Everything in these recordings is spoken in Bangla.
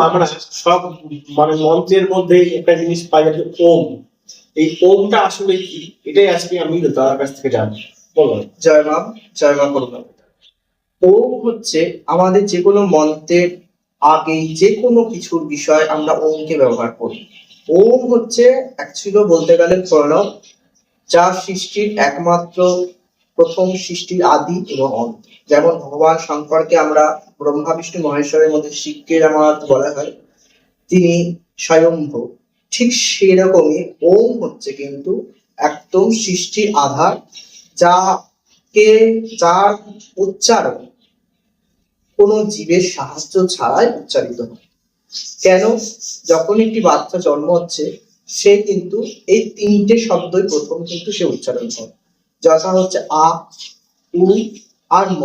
আমরা সব মানে মন্ত্রের মধ্যে একটা জিনিস পাই যাচ্ছে ওম। এই ওমটা আসলে কি? এটাই আজকে আমি তার কাছ থেকে জানব। বলো। জয় মা জয় মা ওম হচ্ছে আমাদের যে কোনো মন্ত্রের আগেই যে কোনো কিছুর বিষয় আমরা ওমকে ব্যবহার করি। ওম হচ্ছে অ্যাকচুয়ালি বলতে গেলে প্রণব যা সৃষ্টির একমাত্র প্রথম সৃষ্টির আদি এবং অন্ত যেমন ভগবান শঙ্করকে আমরা ব্রহ্মা বিষ্ণু মহেশ্বরের মধ্যে শিবকে আমার বলা হয়, তিনি স্বয়ম্ভ। ঠিক সেরকমই ওম হচ্ছে কিন্তু একদম সৃষ্টির আধার, যাকে যার উচ্চারণ কোনো জীবের সাহায্য ছাড়াই উচ্চারিত হয়। কেন? যখন একটি বাচ্চা জন্ম হচ্ছে, সে কিন্তু এই তিনটে শব্দই প্রথম কিন্তু সে উচ্চারণ করে। যথা হচ্ছে আ, উ, আর ম।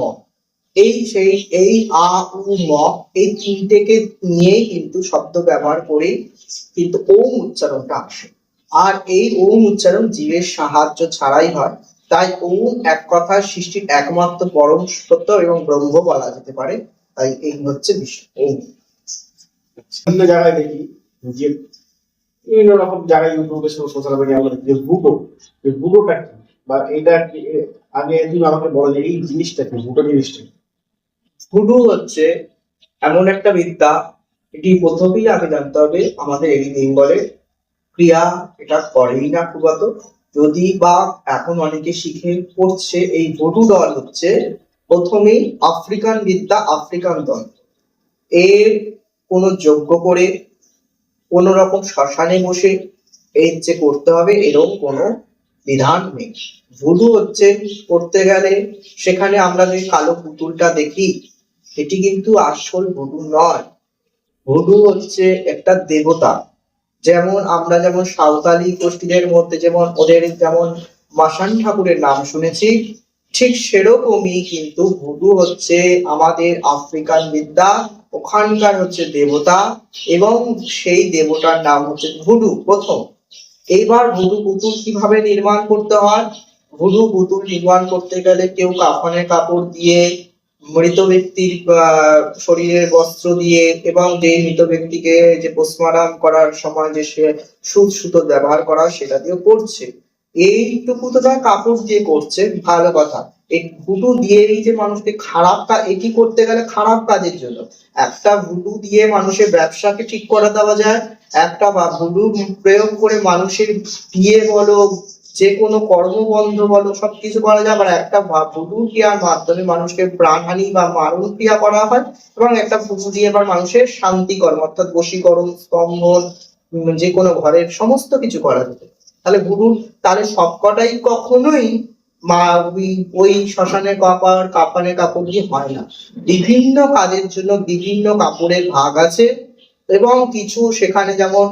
এই সেই, এই আ, উ, ম এই তিনটেকে নিয়েই কিন্তু শব্দ ব্যবহার করে কিন্তু ওম উচ্চারণটা আসে। আর এই ওম উচ্চারণ জীবের সাহায্য ছাড়াই হয়। তাই ওম এক কথায় সৃষ্টির একমাত্র পরম সত্য এবং ব্রহ্ম বলা যেতে পারে। তাই এই হচ্ছে বিষয় ওম। বিভিন্ন জায়গায় দেখি যে বিভিন্ন রকম জায়গায় ইউটিউবে সোশ্যাল মিডিয়া আমরা দেখি যে বুটো এই বুটোটা কি? বা এটা আগে তুমি আমাকে বলো যে এই জিনিসটা কি বুটো জিনিসটা? ভুডু হচ্ছে এমন একটা বিদ্যা, এটি প্রথমেই আগে জানতে হবে, আমাদের এই বেঙ্গলে ক্রিয়া এটা করেই না খুব যদি বা এখন অনেকে শিখে পড়ছে, এই ভুডু দল হচ্ছে প্রথমেই আফ্রিকান বিদ্যা, আফ্রিকান দল এর কোনো যোগ্য করে, কোনো রকম শ্মশানে বসে এর যে করতে হবে, এরকম কোনো বিধান নেই। ভুডু হচ্ছে, করতে গেলে সেখানে আমরা যে কালো পুতুলটা দেখি এটি কিন্তু আসল ভুডু নয়। ভুডু হচ্ছে একটা দেবতা। যেমন আমরা যেমন সাঁওতালি গোষ্ঠীদের মধ্যে যেমন ওদের যেমন মাসান ঠাকুরের নাম শুনেছি, ঠিক সেরকমই কিন্তু ভুডু হচ্ছে আমাদের আফ্রিকান বিদ্যা, ওখানকার হচ্ছে দেবতা, এবং সেই দেবতার নাম হচ্ছে ভুডু প্রথম। এইবার ভুডু পুতুল কীভাবে নির্মাণ করতে হয়? ভুডু পুতুল নির্মাণ করতে গেলে কেউ কাফনের কাপড় দিয়ে মৃত ব্যক্তির আহ, শরীরের বস্ত্র দিয়ে এবং যে মৃত ব্যক্তিকে যে পোস্টমার্টাম করার সময় যে সে সুদ সুতো ব্যবহার করা সেটা দিয়ে করছে। এইটুকু তো তার কাপড় দিয়ে করছে ভালো কথা। এই ভুডু দিয়েই যে মানুষকে খারাপ কাজ এটি করতে গেলে খারাপ কাজের জন্য? একটা ভুডু দিয়ে মানুষের ব্যবসাকে ঠিক করে দেওয়া যায়, একটা বা ভুডু প্রয়োগ করে মানুষের বিয়ে বলো, যে কোনো কর্মবন্ধ বলো, সবকিছু করা যায়, আবার একটা ভুডু ক্রিয়ার মাধ্যমে মানুষকে প্রাণহানি বা মারণ ক্রিয়া করা হয়, এবং একটা ভুডু দিয়ে আবার মানুষের শান্তি কর্ম, অর্থাৎ বশীকরণ, স্তম্ভন যে কোনো ঘরের সমস্ত কিছু করা যেতে তাহলে ভুডুর তাহলে সবকটাই কখনোই মা ওই শ্মশানের কাপড় কাফানের কাপড় দিয়ে হয় না। বিভিন্ন কাজের জন্য বিভিন্ন কাপড়ের ভাগ আছে এবং কিছু সেখানে যেমন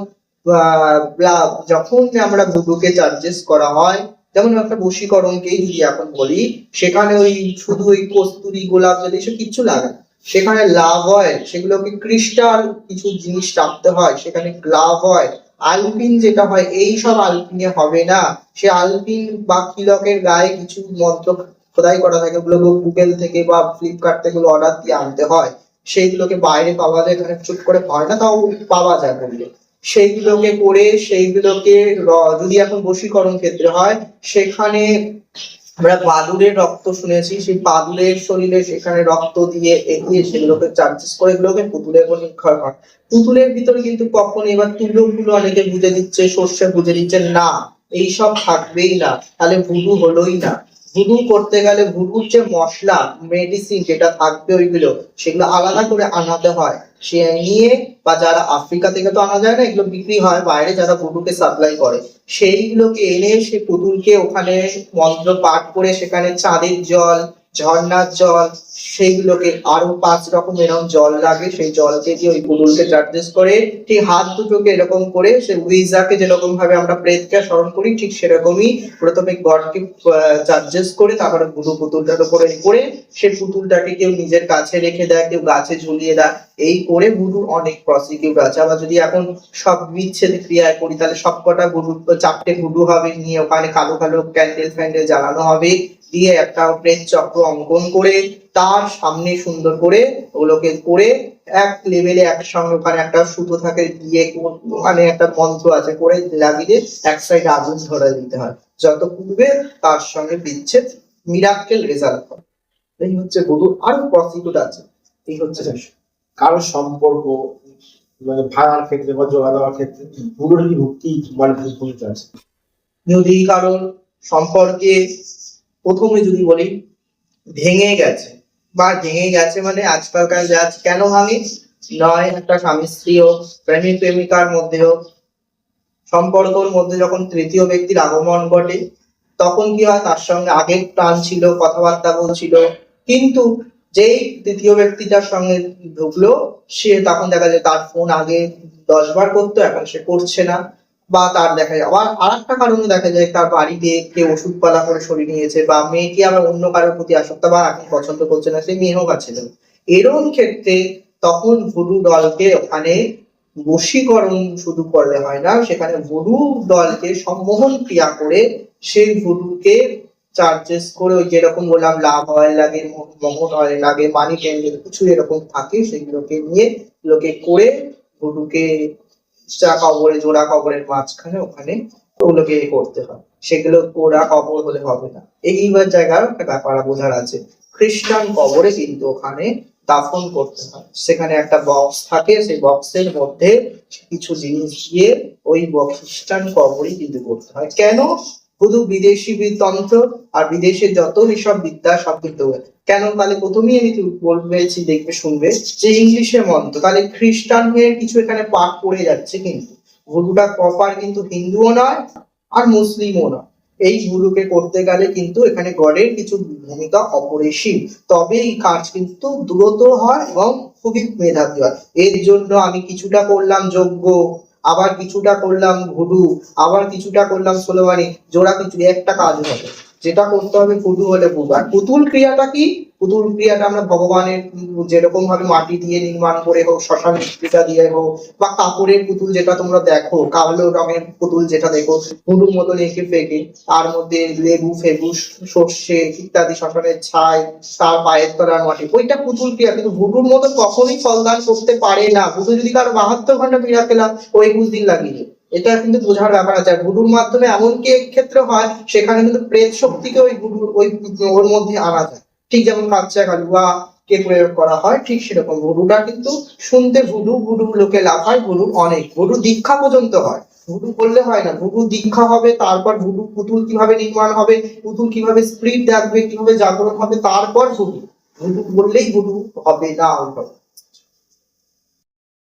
যখন আমরা ভুডুকে চার্জেস করা হয়, যেমন একটা বশীকরণকেই যদি এখন বলি, সেখানে ওই শুধু ওই কস্তুরি, গোলাপ জল এসব কিচ্ছু লাগে সেখানে লাভ হয়, সেগুলোকে ক্রিস্টাল কিছু জিনিস রাখতে হয়, সেখানে গ্লাভ হয় আলপিন যেটা হয়, এই সব আলপিনে হবে না। সে আলপিন বা কিলকের গায়ে কিছু মন্ত্র খোদাই করা থাকে ওগুলো গুগল থেকে বা ফ্লিপকার্ট থেকে অর্ডার দিয়ে আনতে হয়। সেইগুলোকে বাইরে পাওয়া যায় এখানে চুপ করে হয় না, তাও পাওয়া যায় বললে। সেইগুলোকে করে সেইগুলোকে যদি এখন বশীকরণ ক্ষেত্রে হয়, সেখানে আমরা বাদুরের রক্ত শুনেছি, সেই বাদুরের শরীরে সেখানে রক্ত দিয়ে এগিয়ে সেগুলোকে চার্জেস করে এগুলোকে পুতুলের পরীক্ষা হয়। পুতুলের ভিতরে কিন্তু কখন এবার তুলোগুলো অনেকে বুঝে দিচ্ছে, সর্ষে বুঝে দিচ্ছে, না, এইসব থাকবেই না, তাহলে ভুডু হলোই না। ভুডু করতে গেলে ভুডুর যে মশলা মেডিসিন যেটা থাকবে ওইগুলো, সেগুলো আলাদা করে আনাতে হয়। সে নিয়ে বা যারা আফ্রিকা থেকে তো আনা যায় না, এগুলো বিক্রি হয়, বাইরে যারা পুতুলকে সাপ্লাই করে। সেইগুলোকে এনে সে পুতুলকে ওখানে মন্ত্র পাঠ করে সেখানে চাঁদের জল ঝর্ণার জল, সেইগুলোকে আরও পাঁচ রকম এরকম জল লাগে, সেই জলকে দিয়ে ওই পুতুলকে চার্জেস করে, ঠিক হাত দুটোকে এরকম করে সে উইজাকে যেরকম ভাবে আমরা প্রেতকে স্মরণ করি, ঠিক সেরকমই প্রথমে গডকে চার্জেস করে, তারপরে পুরো পুতুলটার উপরে করে সে পুতুলটাকে কেউ নিজের কাছে রেখে দেয়, কেউ গাছে ঝুলিয়ে দেয়, এই করে ভুডুর অনেক প্রসিকিউট আছে। আবার যদি এখন সব বিচ্ছেদ ক্রিয়ায় করি, তাহলে সবকটা গুরু, চারটে ভুডু হবে নিয়ে ওখানে কালো কালো ক্যান্ডেল ফ্যান্ডেল জ্বালানো হবে। দিয়ে একটা প্রেত চক্র অঙ্কন করে তার সামনে সুন্দর করে ওগুলোকে করে এক লেভেলে একসঙ্গে ওখানে একটা সুতো থাকে দিয়ে মানে একটা মন্ত্র আছে করে লাগিয়ে এক সাইডে আগুন ধরে দিতে হয়। যত পূর্বে তার সঙ্গে বিচ্ছেদ মিরাক্কেল রেজাল্ট হয় এই হচ্ছে ভুডু আরও প্রসিকিউট আছে। এই হচ্ছে বিষয়। কারও সম্পর্ক মানে ভাঙার ক্ষেত্রে বা জোড়া দেওয়ার ক্ষেত্রে কি ভক্তি মানে ভূমিকা আছে। যদি কারোর সম্পর্কে প্রথমে যদি বলি, ভেঙে গেছে। বা ভেঙে গেছে মানে আজকালকার যা কেন ভাঙে? নয়, একটা স্বামী স্ত্রী হোক, প্রেমিক প্রেমিকার মধ্যে হোক, সম্পর্কর মধ্যে যখন তৃতীয় ব্যক্তির আগমন ঘটে, তখন কি হয়? তার সঙ্গে আগের টান ছিল, কথাবার্তা বলছিল। কিন্তু যেই তৃতীয় ব্যক্তিটার সঙ্গে ঢুকলো, সে তখন দেখা যায় তার ফোন আগে দশ বার করতো, এখন সে করছে না। বা তার দেখা যায়। আবার আর একটা কারণে দেখা যায়, তার বাড়িতে কেউ ওষুধ পালা করে সরিয়ে নিয়েছে বা মেয়েটি আবার অন্য কারোর প্রতি আসক্ত বা এখন পছন্দ করছে না, সেই মেয়েও কাছে যাবে এরম ক্ষেত্রে তখন ভুডু দলকে ওখানে বশীকরণ শুধু করলে হয় না, সেখানে ভুডু দলকে সম্মোহন ক্রিয়া করে সেই ভুডুকে চার্জেস করে ওই যেরকম বললাম, লাভ অয়েল লাগে মোহ- মোহন অয়েল লাগে মানি ক্যান্ডেল কিছু এরকম থাকে, সেগুলোকে নিয়ে লোকে করে ভুডুকে চা কবরে জোড়া কবরের মাঝখানে ওখানে ওগুলোকে করতে হয়। সেগুলো পোড়া কবর হলে হবে না। এইবার জায়গার একটা ব্যাপার বোঝার আছে। খ্রিস্টান কবরে কিন্তু ওখানে দাফন করতে হয়। সেখানে একটা বক্স থাকে, সেই বক্সের মধ্যে কিছু জিনিস দিয়ে ওই খ্রিস্টান কবরই কিন্তু করতে হয়। কেন? শুধু বিদেশি তন্ত্র আর বিদেশের যত এসব বিদ্যা সব কিন্তু কেন? তাহলে প্রথমেই আমি বলবেছি দেখবে, শুনবে যে ইংলিশে মন্ত্র। তাহলে খ্রিস্টানের কিছু এখানে পাঠ পড়ে যাচ্ছে কিন্তু। ভুলুটা প্রপার কিন্তু হিন্দুও নয় আর মুসলিমও নয়। এই গুরুকে করতে গেলে কিন্তু এখানে গডের কিছু ভূমিকা অপরিসীম। তবে এই কাজ কিন্তু দ্রুত হয় এবং খুবই মেধাবী হয়। এর জন্য আমি কিছুটা করলাম যজ্ঞ আবার কিছুটা করলাম ভুডু আবার কিছুটা করলাম ষোলোবারি জোড়া কিছু একটা কাজ হবে। যেটা করতে হবে ভুডু হলে আর পুতুল ক্রিয়াটা কি? পুতুল ক্রিয়াটা আমরা ভগবানের যেরকম ভাবে মাটি দিয়ে নির্মাণ করে হোক, শ্মশান মৃত্তিকা দিয়ে হোক, বা কাপড়ের পুতুল যেটা তোমরা দেখো, কালো রঙের পুতুল যেটা দেখো হুডুর মতন এঁকে ফেকে, তার মধ্যে লেবু ফেবু সর্ষে ইত্যাদি শ্মশানের ছাই, তার পায়ের তলার মাটি ওইটা পুতুল ক্রিয়া, কিন্তু ভুডুর মতো কখনোই ফলদান করতে পারে না। ভুডু যদি কারও বাহাত্তর ঘণ্টা বিড়া পেলাম ও একুশ দিন লাগিয়ে। এটা কিন্তু বোঝার ব্যাপার আছে। ভুডুর মাধ্যমে এমনকি এক ক্ষেত্রে হয়, সেখানে কিন্তু প্রেত শক্তিকে ওই ভুডুর ওই ওর মধ্যে আনা যায়। ঠিক যেমন কাচ্চা কালুয়া কে প্রয়োগ করা হয়, ঠিক সেরকম। ভুডুটা কিন্তু শুনতে ভুডু ভুডু লোকে লাভ হয় ভুডুর অনেক। ভুডু দীক্ষা পর্যন্ত হয়। ভুডু করলে হয় না। ভুডু দীক্ষা হবে, তারপর ভুডু পুতুল কীভাবে নির্মাণ হবে, পুতুল কীভাবে স্প্রিট ডাকবে কীভাবে জাগরণ হবে, তারপর ভুডু ভুডু বললেই ভুডু হবে না ওইভাবে